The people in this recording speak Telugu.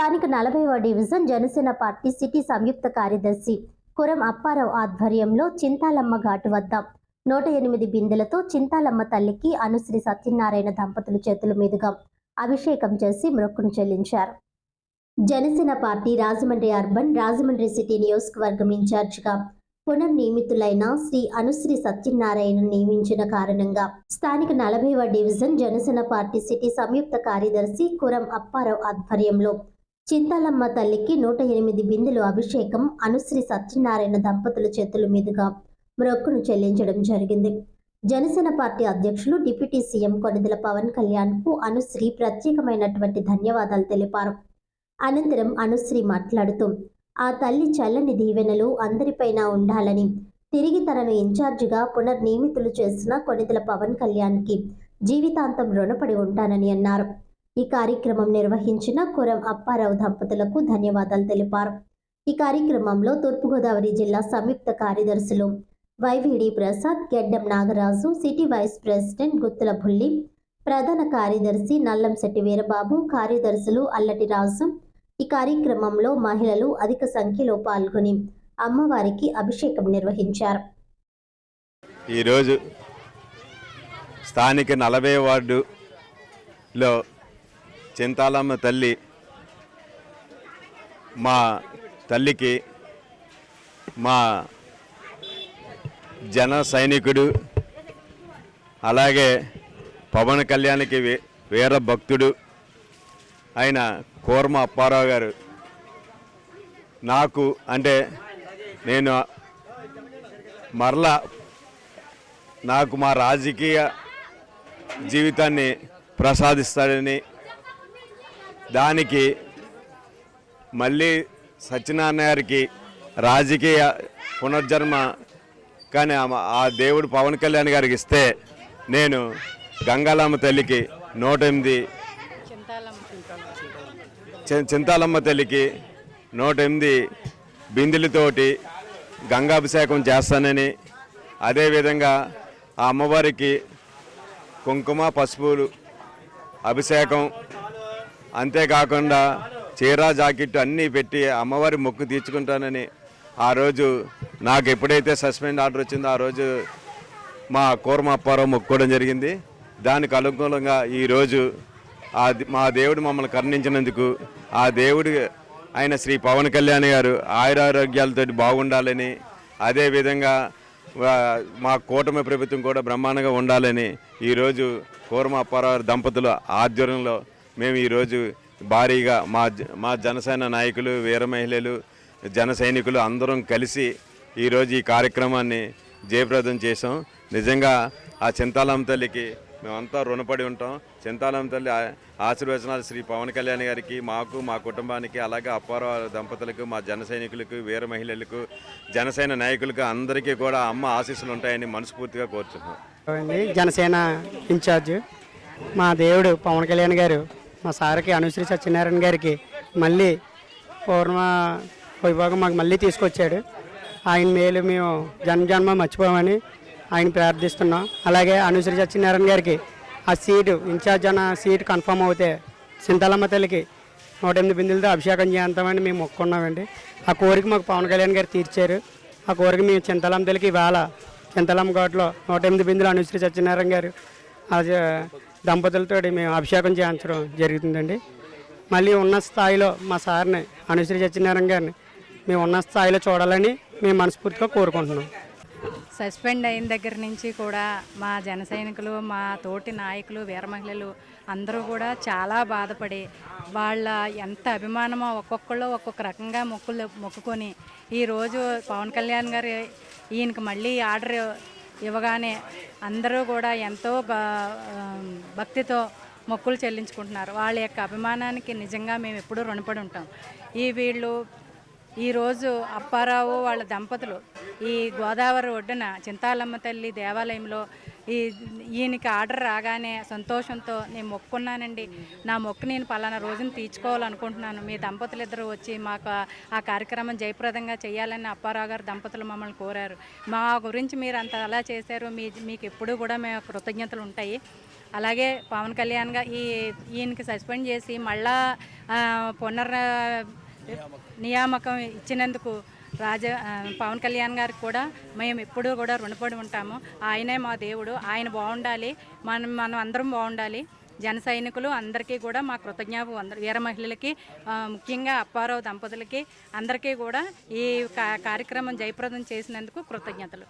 స్థానిక నలభైవ డివిజన్ జనసేన పార్టీ సిటీ సంయుక్త కార్యదర్శి కురం అప్పారావు ఆధ్వర్యంలో చింతాలమ్మ ఘాటు వద్ద నూట ఎనిమిది బిందెలతో చింతాలమ్మ తల్లికి అనుశ్రీ సత్యనారాయణ దంపతుల చేతుల మీదుగా అభిషేకం చేసి మొక్కును చెల్లించారు. Janasena party Rajahmundry urban Rajahmundry city నియోజకవర్గం ఇన్ఛార్జిగా పునర్నియమితులైన శ్రీ అనుశ్రీ సత్యనారాయణ నియమించిన కారణంగా స్థానిక నలభైవ డివిజన్ జనసేన పార్టీ సిటీ సంయుక్త కార్యదర్శి కురం అప్పారావు ఆధ్వర్యంలో చింతాలమ్మ తల్లికి నూట ఎనిమిది బిందెలు అభిషేకం అనుశ్రీ సత్యనారాయణ దంపతుల చేతుల మీదుగా మ్రొక్కును చెల్లించడం జరిగింది. జనసేన పార్టీ అధ్యక్షులు డిప్యూటీ సీఎం కొనిదెల పవన్ కళ్యాణ్కు అనుశ్రీ ప్రత్యేకమైనటువంటి ధన్యవాదాలు తెలిపారు. అనంతరం అనుశ్రీ మాట్లాడుతూ ఆ తల్లి చల్లని దీవెనలు అందరిపైన ఉండాలని తిరిగి తనను ఇన్ఛార్జిగా పునర్నియమితులు చేసిన కొనిదెల పవన్ కళ్యాణ్కి జీవితాంతం రుణపడి ఉంటానని అన్నారు. ఈ కార్యక్రమం నిర్వహించిన కురం అప్పారావు దంపతులకు ధన్యవాదాలు తెలిపారు. ఈ కార్యక్రమంలో తూర్పుగోదావరి జిల్లా సంయుక్త కార్యదర్శులు Y V D Prasad Geddam Nagaraju city vice president Guttula Bulli ప్రధాన కార్యదర్శి నల్లంశెట్టి వీరబాబు కార్యదర్శులు అల్లటి రాజు. ఈ కార్యక్రమంలో మహిళలు అధిక సంఖ్యలో పాల్గొని అమ్మవారికి అభిషేకం నిర్వహించారు. ఈరోజు స్థానిక నలభై వార్డులో చింతాలమ్మ తల్లి మా తల్లికి మా జన సైనికుడు అలాగే పవన్ కళ్యాణ్కి వీర భక్తుడు అయిన కూర్మ అప్పారావు గారు. నాకు అంటే నేను మరలా నాకు మా రాజకీయ జీవితాన్ని ప్రసాదిస్తాడని దానికి మళ్ళీ సత్యనారాయణ గారికి రాజకీయ పునర్జన్మ కానీ ఆ- ఆ దేవుడు పవన్ కళ్యాణ్ గారికి ఇస్తే నేను గంగాలమ్మ తల్లికి నూట ఎనిమిది చింతాలమ్మ తల్లికి నూట ఎనిమిది బిందెలతోటి గంగాభిషేకం చేస్తానని. అదేవిధంగా ఆ అమ్మవారికి కుంకుమ పసుపులు అభిషేకం అంతేకాకుండా చీర జాకెట్ అన్నీ పెట్టి అమ్మవారి మొక్కు తీర్చుకుంటానని ఆ రోజు నాకు ఎప్పుడైతే సస్పెండ్ ఆర్డర్ వచ్చిందో ఆ రోజు మా కూరమప్పారావు మొక్కుకోవడం జరిగింది. దానికి అనుకూలంగా ఈరోజు ఆ మా దేవుడు మమ్మల్ని కరుణించినందుకు ఆ దేవుడు ఆయన శ్రీ పవన్ కళ్యాణ్ గారు ఆయురారోగ్యాలతో బాగుండాలని అదేవిధంగా మా కూటమి ప్రభుత్వం కూడా బ్రహ్మాండంగా ఉండాలని ఈరోజు కూరమ అప్పారావు దంపతుల ఆధ్వర్యంలో మేము ఈరోజు భారీగా మా జ- మా జనసేన నాయకులు వీర మహిళలు జన సైనికులు అందరం కలిసి ఈరోజు ఈ కార్యక్రమాన్ని జయప్రదం చేసాం నిజంగా ఆ చింతాలమ్మ తల్లికి మేమంతా రుణపడి ఉంటాం. చింతాలమ్మ తల్లి ఆశీర్వచనాలు శ్రీ పవన్ కళ్యాణ్ గారికి మాకు మా కుటుంబానికి అలాగే అప్పారావు దంపతులకు మా జన సైనికులకు వీర మహిళలకు జనసేన నాయకులకు అందరికీ కూడా అమ్మ ఆశీస్సులు ఉంటాయని మనస్ఫూర్తిగా కోరుచున్నాం. జనసేన ఇన్ఛార్జ్ మా దేవుడు పవన్ కళ్యాణ్ గారు. మా సార్కి అనుశ్రీ సత్యనారాయణ గారికి మళ్ళీ పూర్ణ వైభాగం మాకు మళ్ళీ తీసుకొచ్చాడు. ఆయన మేలు మేము జన్మ జన్మ మర్చిపోమని ఆయన ప్రార్థిస్తున్నాం. అలాగే అనుశ్రీ సత్యనారాయణ గారికి ఆ సీటు ఇన్ఛార్జ్ అన్న సీటు కన్ఫర్మ్ అవుతే సింతలమ్మ తల్లికి నూట ఎనిమిది బిందులతో అభిషేకం చేస్తామని మేము మొక్కున్నామండి ఆ కోరిక మాకు పవన్ కళ్యాణ్ గారు తీర్చారు. ఆ కోరిక మేము చింతలమ్మ తల్లికి ఇవాళ చింతలమ్మ ఘాట్లో నూట ఎనిమిది బిందులు అనుశ్రీ సత్యనారాయణ గారు అది దంపతులతో మేము అభిషేకం చేయించడం జరుగుతుందండి. మళ్ళీ ఉన్న స్థాయిలో మా సార్ని అనుశ్రీ సత్యనారాయణ గారిని మేము ఉన్న స్థాయిలో చూడాలని మేము మనస్ఫూర్తిగా కోరుకుంటున్నాం. సస్పెండ్ అయిన దగ్గర నుంచి కూడా మా జన సైనికులు మా తోటి నాయకులు వీర మహిళలు అందరూ కూడా చాలా బాధపడి వాళ్ళ ఎంత అభిమానమో ఒక్కొక్కళ్ళు ఒక్కొక్క రకంగా మొక్కులు మొక్కుకొని ఈరోజు పవన్ కళ్యాణ్ గారు ఈయనకి మళ్ళీ ఆర్డర్ ఇవ్వగానే అందరూ కూడా ఎంతో భక్తితో మొక్కులు చెల్లించుకుంటున్నారు. వాళ్ళ యొక్క అభిమానానికి నిజంగా మేము ఎప్పుడూ రుణపడి ఉంటాం. ఈ వీళ్ళు ఈరోజు అప్పారావు వాళ్ళ దంపతులు ఈ గోదావరి ఒడ్డున చింతాలమ్మ తల్లి దేవాలయంలో ఈ ఈయనకి ఆర్డర్ రాగానే సంతోషంతో నేను మొక్కున్నానండి. నా మొక్కు నేను పలానా రోజున తీర్చుకోవాలనుకుంటున్నాను. మీ దంపతులు ఇద్దరు వచ్చి మాకు ఆ- కార్యక్రమం జయప్రదంగా చేయాలని అప్పారావు గారు దంపతులు మమ్మల్ని కోరారు. మా గురించి మీరు అంత అలా చేశారు. మీ మీకు ఎప్పుడూ కూడా మేము కృతజ్ఞతలు ఉంటాయి. అలాగే పవన్ కళ్యాణ్గా ఈ ఈయనకి సస్పెండ్ చేసి మళ్ళా పునర్ నియామకం ఇచ్చినందుకు రాజ పవన్ కళ్యాణ్ గారికి కూడా మేము ఎప్పుడూ కూడా రుణపడి ఉంటాము. ఆయనే మా దేవుడు. ఆయన బాగుండాలి. మనం మనం అందరం బాగుండాలి. జన సైనికులు అందరికీ కూడా మా కృతజ్ఞాపం అందరు వీర మహిళలకి ముఖ్యంగా అప్పారావు దంపతులకి అందరికీ కూడా ఈ కార్యక్రమం జయప్రదం చేసినందుకు కృతజ్ఞతలు.